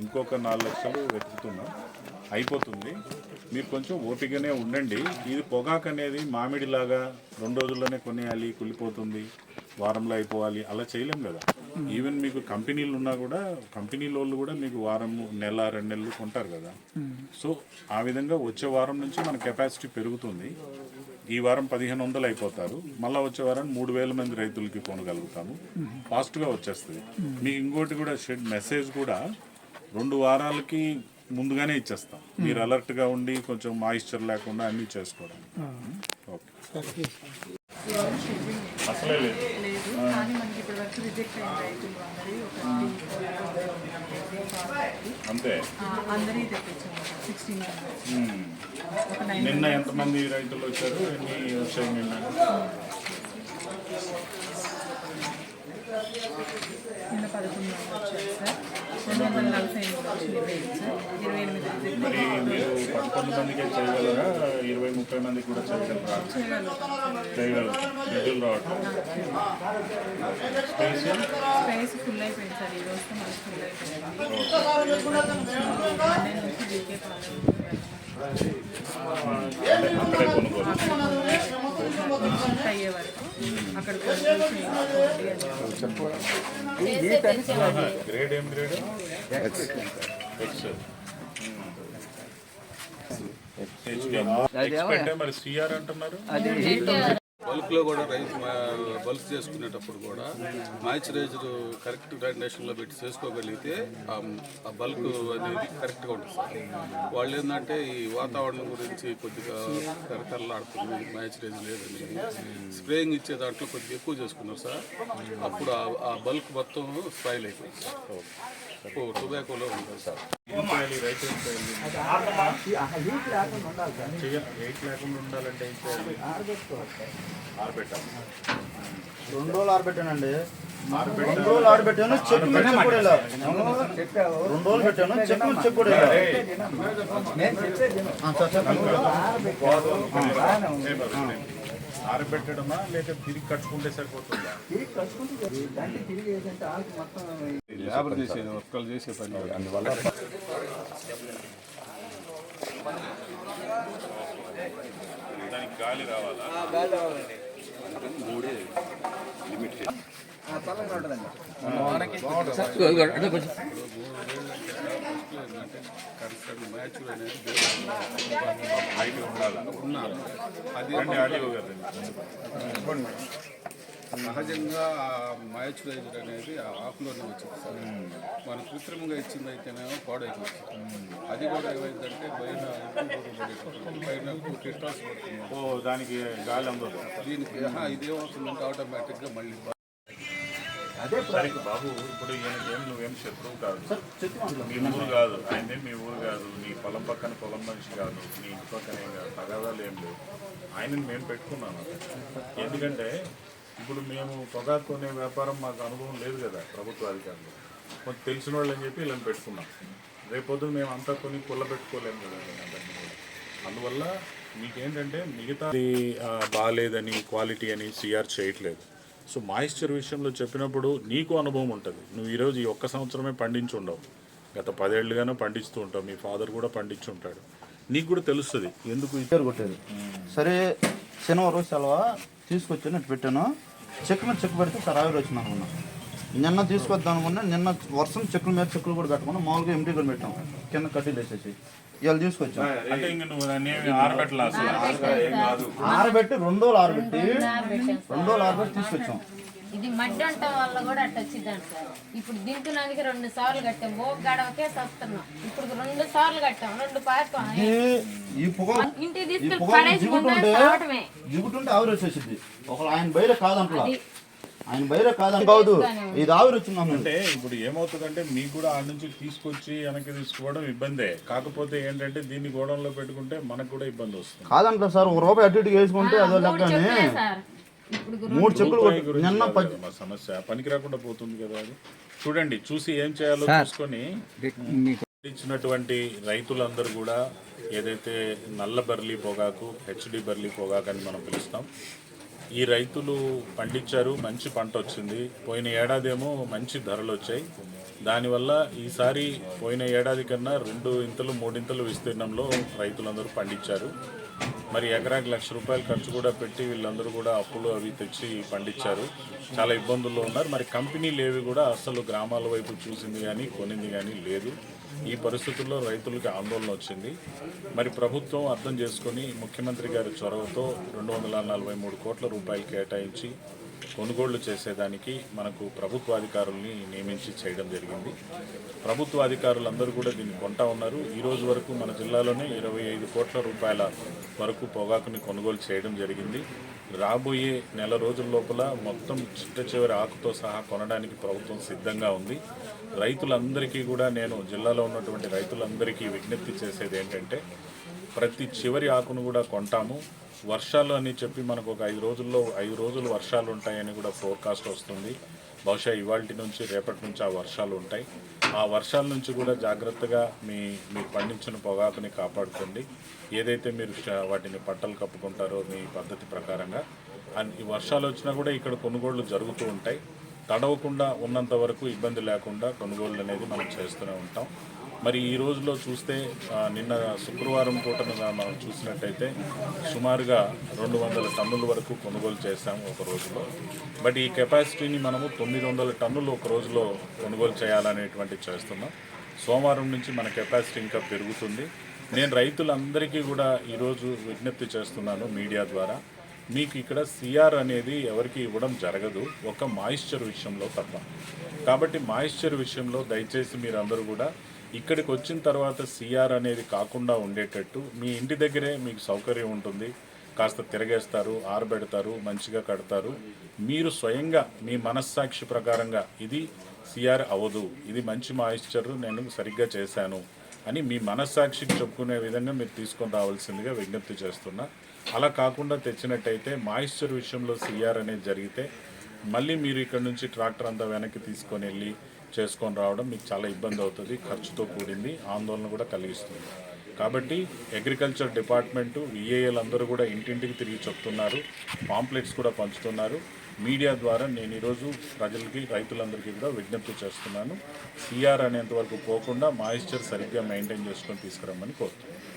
ఇంకొక నాలుగు లక్షలు వెతుకుతున్నాం. అయిపోతుంది. మీరు కొంచెం ఓపికనే ఉండండి. ఇది పొగాకు అనేది మామిడిలాగా రెండు రోజుల్లోనే కొనేయాలి కుళ్ళిపోతుంది వారంలో అయిపోవాలి అలా చేయలేం కదా. ఈవెన్ మీకు కంపెనీలు ఉన్నా కూడా కంపెనీల వాళ్ళు కూడా మీకు వారం నెల రెండు నెలలు కొంటారు కదా. సో ఆ విధంగా వచ్చే వారం నుంచి మన కెపాసిటీ పెరుగుతుంది. ఈ వారం పదిహేను వందలు అయిపోతారు. మళ్ళీ వచ్చే వారం మూడు వేల మంది రైతులకి కొనగలుగుతాము. ఫాస్ట్గా వచ్చేస్తుంది. మీకు ఇంకోటి కూడా షెడ్ మెసేజ్ కూడా రెండు వారాలకి ముందుగానే ఇచ్చేస్తాం. మీరు అలర్ట్గా ఉండి కొంచెం మాయిశ్చర్ లేకుండా అన్నీ చేసుకోవడానికి ఓకే. అసలే లేదు. లేదు కానీ మనకి ఇప్పటి వరకు రిజెక్ట్ అయిన రైతులు అందరి ఒక అంతే. నిన్న ఎంతమంది రైతులు వచ్చారు? ఎన్ని వచ్చాయి నిన్న? నిన్న పదకొండు మంది వచ్చారు సార్. రెండు వందల నలభై ఎనిమిది వచ్చింది ఇరవై ఎనిమిది మరి మీరు పదకొండు మందికే చేయగలరా? ఇరవై ముప్పై మందికి కూడా చేయగలరా? చేయగలరు. రావటం స్పేస్ స్పేస్ ఫుల్ అయిపోయింది సార్. ఈ రోజుతో మనకి ఫుల్ అయిపోయింది. అక్కడే కొనుగోలు అయ్యే వరకు అక్కడ గ్రేడ్ ఏం గ్రేడ్ ఎక్స్ మరి సిఆర్ అంటున్నారు బల్క్లో కూడా రైస్ బల్క్ చేసుకునేటప్పుడు కూడా మాయిశ్చరైజర్ కరెక్ట్ కండిషన్లో పెట్టి చేసుకోగలిగితే ఆ- బల్క్ అనేది కరెక్ట్గా ఉంటుంది సార్. వాళ్ళు ఏంటంటే ఈ వాతావరణం గురించి కొద్దిగా కరకరలాడుతుంది మాయిశ్చరైజర్ లేదని స్ప్రేయింగ్ ఇచ్చే దాంట్లో కొద్దిగా ఎక్కువ చేసుకున్నారు సార్. అప్పుడు ఆ- ఆ బల్క్ మొత్తం స్పాయిల్ అయిపోయింది సార్. టొబాకోలో ఉంటుంది సార్. వెయిట్ లేకుండా ఉండాలంటే ఆరబెట్టాలి. రెండు రోజులు ఆరబెట్టానండి. రెండు రోజులు ఆరబెట్టాను మీద. రెండు రోజులు పెట్టాను చెక్ మీద చెక్ కూడా ఇలా. ఆ, సార్ చెప్పండి ఆరబెట్టడమా లేక తిరిగి కట్టుకుంటే సరిపోతుందా? లేబర్ చేసే ఒక్కళ్ళు చేసే పని అందువల్ల దానికి గాలి రావాలా కరెక్ట్ మ్యాచ్ అనేది హైట్ ఉండాలా ఉన్నారు అది ఆడియో కదండి సహజంగా మాయిశ్చరైజర్ అనేది ఆ ఆకులోనే వచ్చింది సార్. మన కృత్రిమంగా ఇచ్చింది అయితేనేమో పాడైపోతుంది అది కూడా ఏమైందంటే పైన పడేటప్పుడు పైన టెస్టాస్ పడుతుంది. ఓ దానికి గాలి అందదు. దీనికి ఆహా, ఇదేమవుతుందంటే ఆటోమేటిక్గా మళ్ళీ సరే బాబు ఇప్పుడు ఈయనకి ఏం నువ్వేం శత్రువు కాదు. మీ ఊరు కాదు. ఆయనే మీ ఊరు కాదు. నీ పొలం పక్కన పొలం మనిషి కాదు. నీ ఇంటి పక్కన ఏం కాదు. తగాదాలు ఏం లేవు. ఆయనని మేము పెట్టుకున్నాము ఎందుకంటే ఇప్పుడు మేము పొగాకు కొనే వ్యాపారం మాకు అనుభవం లేదు కదా ప్రభుత్వ అధికారులు. కొంచెం తెలిసిన వాళ్ళు అని చెప్పి ఇలా పెట్టుకున్నాం. రేపొద్దు మేము అంతా కొని కుల్ల పెట్టుకోలేము కదా. అందువల్ల మీకేంటంటే మిగతా బాగాలేదని క్వాలిటీ అని సిఆర్ చేయట్లేదు. సో మాయిశ్చర్ విషయంలో చెప్పినప్పుడు నీకు అనుభవం ఉంటుంది. నువ్వు ఈరోజు ఈ ఒక్క సంవత్సరమే పండించి ఉండవు. గత పదేళ్ళుగానో పండిస్తూ ఉంటావు. మీ ఫాదర్ కూడా పండించి ఉంటాడు. నీకు కూడా తెలుస్తుంది. ఎందుకు పేరు కొట్టేది? సరే శనివారం సెలవు? తీసుకొచ్చాను పెట్టాను. చెక్ మీద చెక్ పెడితే సార్ ఆవిరి వచ్చింది అనుకున్నా. నిన్న తీసుకొద్దాం అనుకున్నా నిన్న వర్షం చెక్కుల మీద చెక్కులు కూడా కట్టుకున్నా మామూలుగా ఎంటీ కూడా పెట్టాం. కింద కట్టీలు వేసేసి ఇవాళ తీసుకొచ్చాం. అంటే ఇంక నువ్వు దాన్ని ఏమి ఆరబెట్టలా అసలు? ఆరబెట్టి రెండు రోజులు ఆరబెట్టి. రెండు రోజులు ఆరబెట్టి తీసుకొచ్చాం. ఇది మడ్డి అంట వల్ల కూడా అట్ట వచ్చిందంట సార్. ఇప్పుడు దింపునానికి రెండు సార్లు కట్టాం. ఓ గడవకే సస్తున్నాం ఇప్పుడు రెండు సార్లు కట్టాం. రెండు పాకం ఈ ఈ పొగ ఇంటికి తీసుకెళ్ళి ఆవిరి వచ్చేసింది. ఒకళ్ళు ఆయన బయట కాదంటలా ఆయన బయట కాదని కాదు. ఇది ఆవిరి వచ్చింది అంటే ఇప్పుడు ఏమవుతుందంటే మీకు కూడా ఆ నుంచి తీసుకొచ్చి వెనక్కి తీసుకోవడం ఇబ్బందే. కాకపోతే ఏంటంటే దీన్ని గోడంలో పెట్టుకుంటే మనకు కూడా ఇబ్బంది వస్తుంది. కాదంటలా సార్. ఒక రూపాయి అటు ఇటు వేసుకుంటే అదో లెక్కని. ఇప్పుడు మూడు చెక్కులు నిన్న మా సమస్య పనికి రాకుండా పోతుంది కదా అది. చూడండి చూసి ఏం చేయాలో చూసుకొని ఇచ్చినటువంటి రైతులందరూ కూడా ఏదైతే నల్ల బర్లీ పొగాకు హెచ్డి బర్లీ పొగాకు అని మనం పిలుస్తాం ఈ రైతులు పండించారు మంచి పంట వచ్చింది. పోయిన ఏడాదేమో మంచి ధరలు వచ్చాయి. దానివల్ల ఈసారి పోయిన ఏడాది కన్నా రెండు ఇంతలు మూడింతలు విస్తీర్ణంలో రైతులందరూ పండించారు. మరి ఎకరాకి లక్ష రూపాయలు ఖర్చు కూడా పెట్టి వీళ్ళందరూ కూడా అప్పులు అవి తెచ్చి పండించారు. చాలా ఇబ్బందుల్లో ఉన్నారు. మరి కంపెనీలు ఏవి కూడా అసలు గ్రామాల వైపు చూసింది కానీ కొనింది కానీ లేదు. ఈ పరిస్థితుల్లో రైతులకి ఆందోళన వచ్చింది. మరి ప్రభుత్వం అర్థం చేసుకొని ముఖ్యమంత్రి గారి చొరవతో రెండు వందల నలభై మూడు కోట్ల రూపాయలు కేటాయించి కొనుగోళ్ళు చేసేదానికి మనకు ప్రభుత్వ అధికారుల్ని నియమించి చేయడం జరిగింది. ప్రభుత్వ అధికారులందరూ కూడా దీన్ని కొంటా ఉన్నారు. ఈ రోజు వరకు మన జిల్లాలోనే ఇరవై ఐదు కోట్ల రూపాయల వరకు పొగాకుని కొనుగోలు చేయడం జరిగింది. రాబోయే నెల రోజుల లోపల మొత్తం చిట్ట చివరి ఆకుతో సహా కొనడానికి ప్రభుత్వం సిద్ధంగా ఉంది. రైతులందరికీ కూడా నేను జిల్లాలో ఉన్నటువంటి రైతులందరికీ విజ్ఞప్తి చేసేది ఏంటంటే ప్రతి చివరి ఆకును కూడా కొంటాము. వర్షాలు అని చెప్పి మనకు ఒక ఐదు రోజుల్లో ఐదు రోజులు వర్షాలు ఉంటాయని కూడా ఫోర్కాస్ట్ వస్తుంది. బహుశా ఇవాళ నుంచి రేపటి నుంచి ఆ వర్షాలు ఉంటాయి. ఆ వర్షాల నుంచి కూడా జాగ్రత్తగా మీ మీరు పండించిన పొగాకుని కాపాడుకోండి. ఏదైతే మీరు వాటిని పట్టలు కప్పుకుంటారో మీ పద్ధతి ప్రకారంగా. అండ్ ఈ వర్షాలు వచ్చినా కూడా ఇక్కడ కొనుగోళ్ళు జరుగుతూ ఉంటాయి. తడవకుండా ఉన్నంత వరకు ఇబ్బంది లేకుండా కొనుగోళ్ళు అనేది మనం చేస్తూనే ఉంటాం. మరి ఈ రోజులో చూస్తే నిన్న శుక్రవారం పూటనుగా మనం చూసినట్టయితే సుమారుగా రెండు వందల టన్నుల వరకు కొనుగోలు చేశాము ఒక రోజులో. బట్ ఈ కెపాసిటీని మనము తొమ్మిది వందల టన్నులు ఒక రోజులో కొనుగోలు చేయాలనేటువంటి చేస్తున్నాం. సోమవారం నుంచి మన కెపాసిటీ ఇంకా పెరుగుతుంది. నేను రైతులందరికీ కూడా ఈరోజు విజ్ఞప్తి చేస్తున్నాను మీడియా ద్వారా. మీకు ఇక్కడ సిఆర్ అనేది ఎవరికి ఇవ్వడం జరగదు. ఒక మాయిశ్చర్ విషయంలో తప్ప. కాబట్టి మాయిశ్చర్ విషయంలో దయచేసి మీరందరూ కూడా ఇక్కడికి వచ్చిన తర్వాత సిఆర్ అనేది కాకుండా ఉండేటట్టు మీ ఇంటి దగ్గరే మీకు సౌకర్యం ఉంటుంది. కాస్త తిరగేస్తారు ఆరబెడతారు మంచిగా కడతారు. మీరు స్వయంగా మీ మనస్సాక్షి ప్రకారంగా ఇది సిఆర్ అవ్వదు. ఇది మంచి మాయిశ్చర్ నేను సరిగ్గా చేశాను అని మీ మనస్సాక్షికి చెప్పుకునే విధంగా మీరు తీసుకొని రావాల్సిందిగా విజ్ఞప్తి చేస్తున్నా. అలా కాకుండా తెచ్చినట్టయితే మాయిశ్చర్ విషయంలో సిఆర్ అనేది జరిగితే మళ్ళీ మీరు ఇక్కడ నుంచి ట్రాక్టర్ అంతా వెనక్కి తీసుకొని వెళ్ళి చేసుకొని రావడం మీకు చాలా ఇబ్బంది అవుతుంది ఖర్చుతో కూడింది ఆందోళన కూడా కలిగిస్తుంది. కాబట్టి అగ్రికల్చర్ డిపార్ట్మెంటు విఏఎల్ అందరూ కూడా ఇంటింటికి తిరిగి చెప్తున్నారు పాంప్లెట్స్ కూడా పంచుతున్నారు. మీడియా ద్వారా నేను ఈరోజు ప్రజలకి రైతులందరికీ కూడా విజ్ఞప్తి చేస్తున్నాను. సిఆర్ అనేంత వరకు పోకుండా మాయిశ్చర్ సరిగ్గా మెయింటైన్ చేసుకొని తీసుకురమ్మని కోరుతున్నాను.